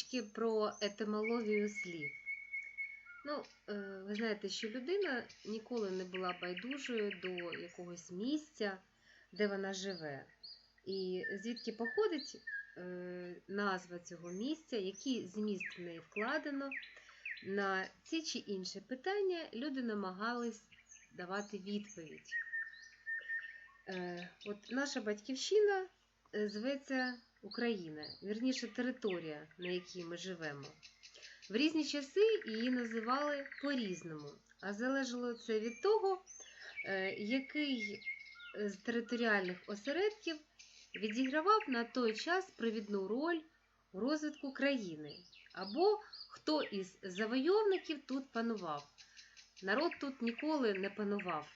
трішечки про етимологію слів. Ну, е, ви знаєте, що людина ніколи не була байдужою до якогось місця, де вона живе. І звідки походить е, назва цього місця, який зміст в неї вкладено. На ці чи інші питання люди намагались давати відповідь. Е, От наша батьківщина зветься Україна, вірніше територія, на якій ми живемо. В різні часи її називали по-різному, а залежало це від того, е, який з територіальних осередків відігравав на той час провідну роль у розвитку країни, або хто із завойовників тут панував. Народ тут ніколи не панував,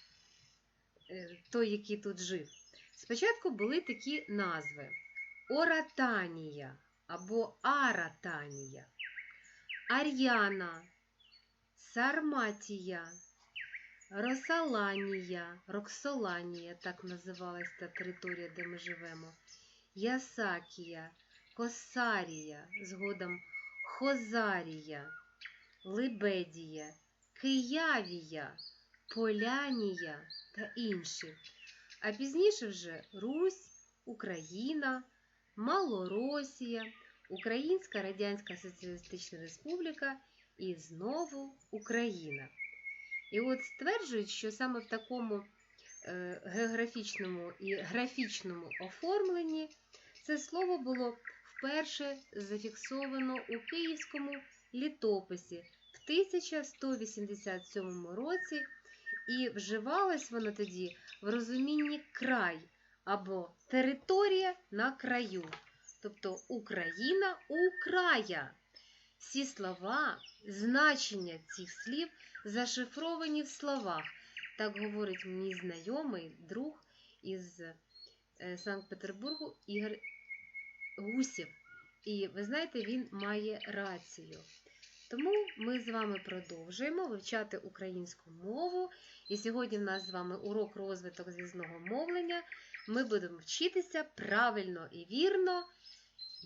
е, той, який тут жив. Спочатку були такі назви: Оратанія або Аратанія, Ар'яна, Сарматія, Росаланія, Роксоланія, так називалась та територія, де ми живемо, Ясакія, Косарія, згодом Хозарія, Лебедія, Киявія, Полянія та інші. А пізніше вже Русь, Україна, Малоросія, Українська Радянська Соціалістична Республіка і знову Україна. І от стверджують, що саме в такому е, географічному і графічному оформленні це слово було вперше зафіксовано у Київському літописі в 1187 році, і вживалось воно тоді в розумінні край або територія на краю, тобто Україна у края. Всі слова, значення цих слів зашифровані в словах. Так говорить мій знайомий друг із е, Санкт-Петербургу Ігор Гусів. І ви знаєте, він має рацію. Тому ми з вами продовжуємо вивчати українську мову. І сьогодні в нас з вами урок розвиток зв'язного мовлення. Ми будемо вчитися правильно і вірно,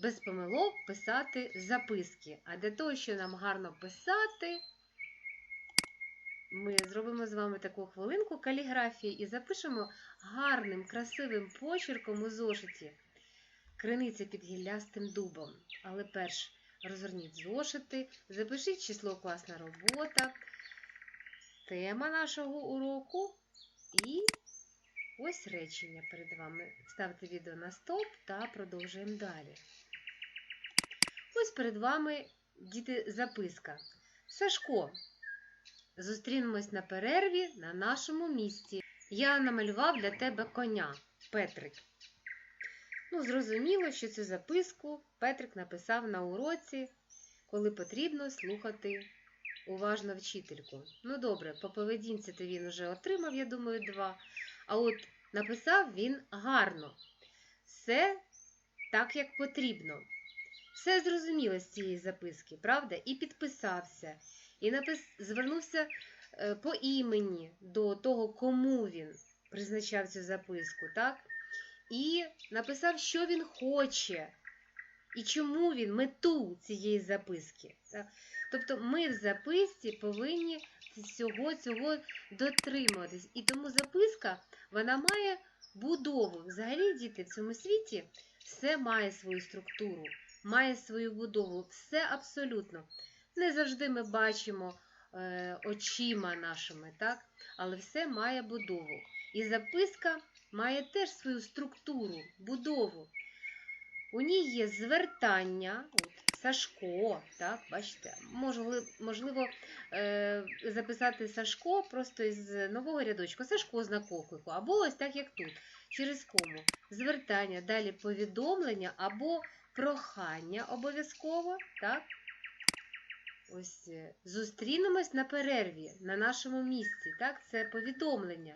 без помилок писати записки. А для того, щоб нам гарно писати, ми зробимо з вами таку хвилинку каліграфії і запишемо гарним, красивим почерком у зошиті. Криниця під гіллястим дубом. Але перш розверніть зошити, запишіть число класна робота, тема нашого уроку і ось речення перед вами. Ставте відео на стоп та продовжуємо далі. Ось перед вами, діти, записка. Сашко, зустрінемось на перерві на нашому місці. Я намалював для тебе коня, Петрик. Ну, зрозуміло, що цю записку Петрик написав на уроці, коли потрібно слухати уважно вчительку. Ну, добре, по поведінці то він вже отримав, я думаю, два. А от написав він гарно. Все так, як потрібно. Все зрозуміло з цієї записки, правда? І підписався, і напис... звернувся е, по імені до того, кому він призначав цю записку, так? І написав, що він хоче, і чому він мету цієї записки. Так? Тобто ми в записці повинні всього цього дотримуватись. І тому записка вона має будову. Взагалі, діти, в цьому світі все має свою структуру, має свою будову, все абсолютно. Не завжди ми бачимо е, очима нашими, так? але все має будову. І записка має теж свою структуру, будову. У ній є звертання, Сашко, так, бачите, можливо, можливо е, записати Сашко просто із нового рядочка, Сашко з накоклику, або ось так, як тут, через кому. Звертання, далі повідомлення або прохання обов'язково. так. Ось е, Зустрінемось на перерві на нашому місці. так, Це повідомлення.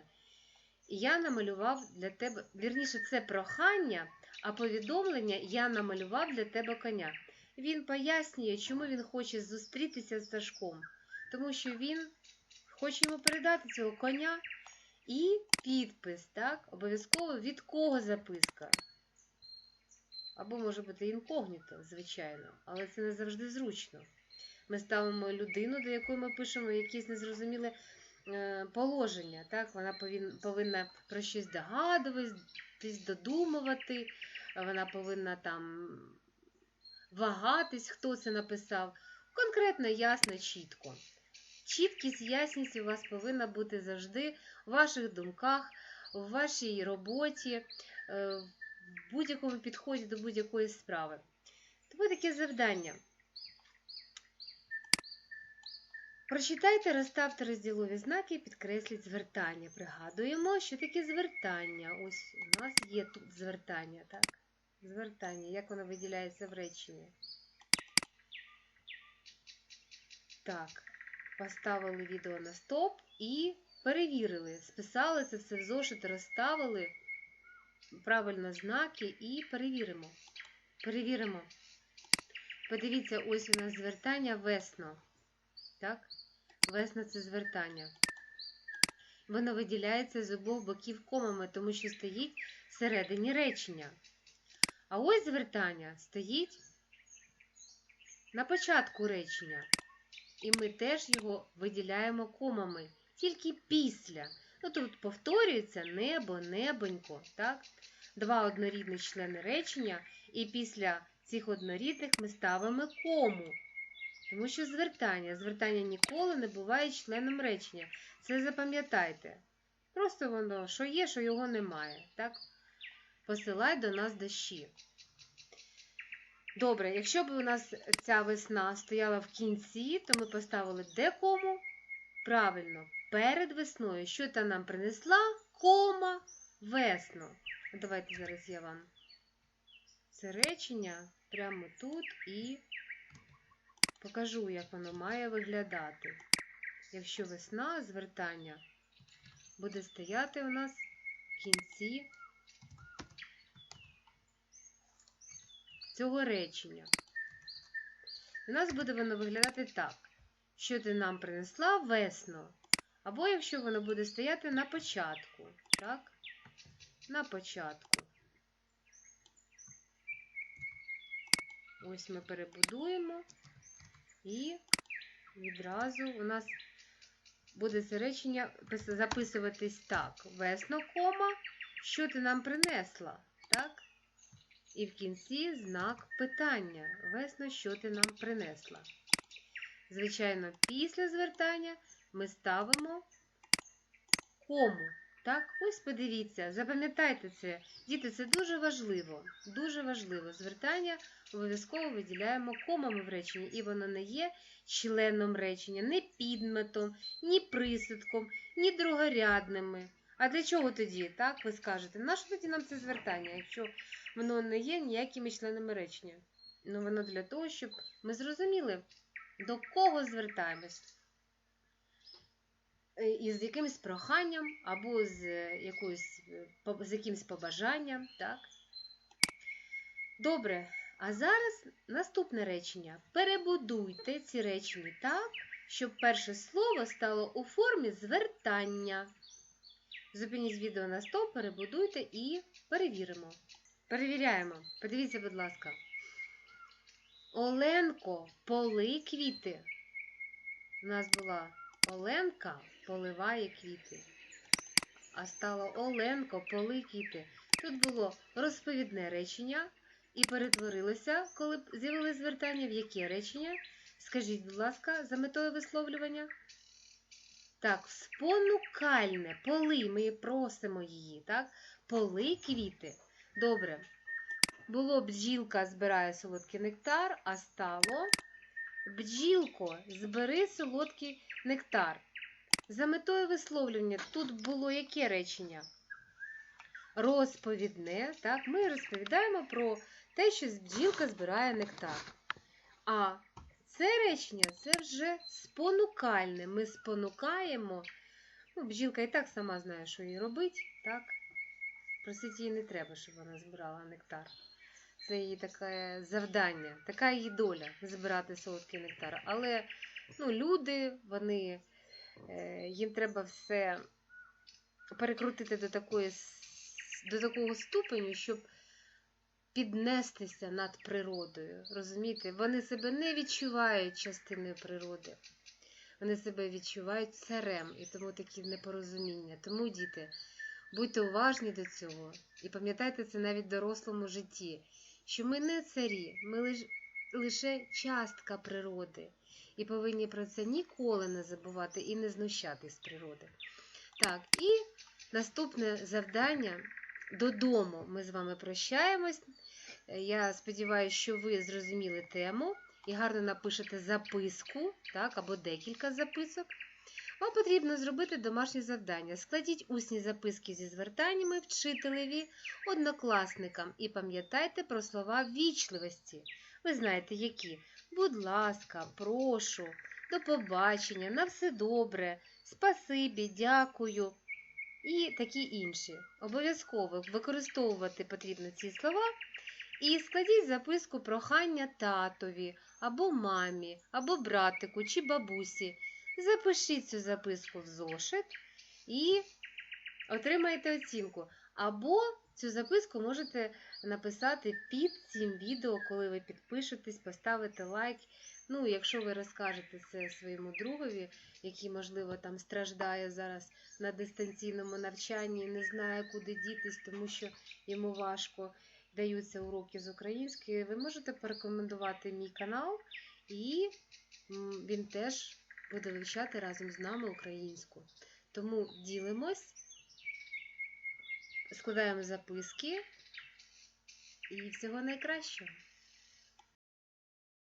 Я намалював для тебе, вірніше, це прохання, а повідомлення я намалював для тебе коня. Він пояснює, чому він хоче зустрітися з Сашком. Тому що він хоче йому передати цього коня і підпис, так? Обов'язково від кого записка. Або може бути інкогніто, звичайно, але це не завжди зручно. Ми ставимо людину, до якої ми пишемо якісь незрозуміле положення. Так? Вона повинна про щось догадуватись, додумувати, вона повинна там вагатись, хто це написав. Конкретно, ясно, чітко. Чіткість, ясність у вас повинна бути завжди в ваших думках, в вашій роботі, е, в будь-якому підході до будь-якої справи. Тому таке завдання. Прочитайте, розставте розділові знаки, підкресліть звертання. Пригадуємо, що таке звертання. Ось у нас є тут звертання, так? Звертання, як воно виділяється в реченні. Так, поставили відео на стоп і перевірили. Списали це все в зошит, розставили правильно знаки і перевіримо. Перевіримо. Подивіться, ось у нас звертання весно. Так? Весно це звертання. Воно виділяється з обох боків комами, тому що стоїть всередині речення. А ось звертання стоїть на початку речення. І ми теж його виділяємо комами, тільки після. Ну, Тут повторюється небо, небонько. так? Два однорідних члени речення, і після цих однорідних ми ставимо кому. Тому що звертання. Звертання ніколи не буває членом речення. Це запам'ятайте. Просто воно, що є, що його немає. так? Посилай до нас дощі. Добре, якщо б у нас ця весна стояла в кінці, то ми поставили де кому? Правильно, перед весною. Що та нам принесла? Кома весно. Давайте зараз я вам це речення прямо тут і покажу, як воно має виглядати. Якщо весна звертання буде стояти у нас в кінці цього речення. У нас буде воно виглядати так, що ти нам принесла весно, або якщо воно буде стояти на початку. Так? На початку. Ось ми перебудуємо і відразу у нас буде це речення записуватись так. Весно, кома, що ти нам принесла? Так? І в кінці знак питання. Весно, що ти нам принесла. Звичайно, після звертання ми ставимо кому. Так, ось подивіться, запам'ятайте це. Діти, це дуже важливо. Дуже важливо. Звертання обов'язково виділяємо комами в реченні, і воно не є членом речення, не підметом, ні присудком, ні другорядними. А для чого тоді? Так, ви скажете, нащо тоді нам це звертання, якщо воно не є ніякими членами речення? Ну, воно для того, щоб ми зрозуміли, до кого звертаємось. Із якимось проханням або з якоюсь, з якимось побажанням. так? Добре, а зараз наступне речення. Перебудуйте ці речення так, щоб перше слово стало у формі звертання. Зупиніть відео на стоп, перебудуйте і перевіримо. Перевіряємо. Подивіться, будь ласка. Оленко, поли квіти. У нас була Оленка поливає квіти. А стало Оленко, поли квіти. Тут було розповідне речення і перетворилося, коли з'явилось звертання, в яке речення? Скажіть, будь ласка, за метою висловлювання. Так, спонукальне, поли, ми просимо її, так? Поли квіти. Добре. Було бджілка збирає солодкий нектар, а стало бджілко, збери солодкий нектар. За метою висловлювання тут було яке речення? Розповідне. так? Ми розповідаємо про те, що бджілка збирає нектар. А це речення це вже спонукальне. Ми спонукаємо. Ну, Бджілка і так сама знає, що їй робить. так? Просить їй не треба, щоб вона збирала нектар. Це її таке завдання, така її доля збирати солодкий нектар. Але ну, люди, вони, е, їм треба все перекрутити до такої, до такого ступеню, щоб піднестися над природою. Розумієте? Вони себе не відчувають частиною природи. Вони себе відчувають царем, і тому такі непорозуміння. Тому, діти, будьте уважні до цього і пам'ятайте це навіть в дорослому житті, що ми не царі, ми лиш, лише частка природи. І повинні про це ніколи не забувати і не знущатись з природи. Так, і наступне завдання додому. Ми з вами прощаємось. Я сподіваюся, що ви зрозуміли тему і гарно напишете записку, так, або декілька записок. Вам потрібно зробити домашнє завдання. Складіть усні записки зі звертаннями вчителеві, однокласникам і пам'ятайте про слова вічливості. Ви знаєте, які? Будь ласка, прошу, до побачення, на все добре, спасибі, дякую і такі інші. Обов'язково використовувати потрібно ці слова і складіть записку прохання татові, або мамі, або братику чи бабусі. Запишіть цю записку в зошит і отримаєте оцінку. Або цю записку можете написати під цим відео, коли ви підпишетесь, поставите лайк. Ну, якщо ви розкажете це своєму другові, який, можливо, там страждає зараз на дистанційному навчанні не знає, куди дітись, тому що йому важко даються уроки з української, ви можете порекомендувати мій канал, і він теж буде вивчати разом з нами українську. Тому ділимось, складаємо записки і всього найкращого.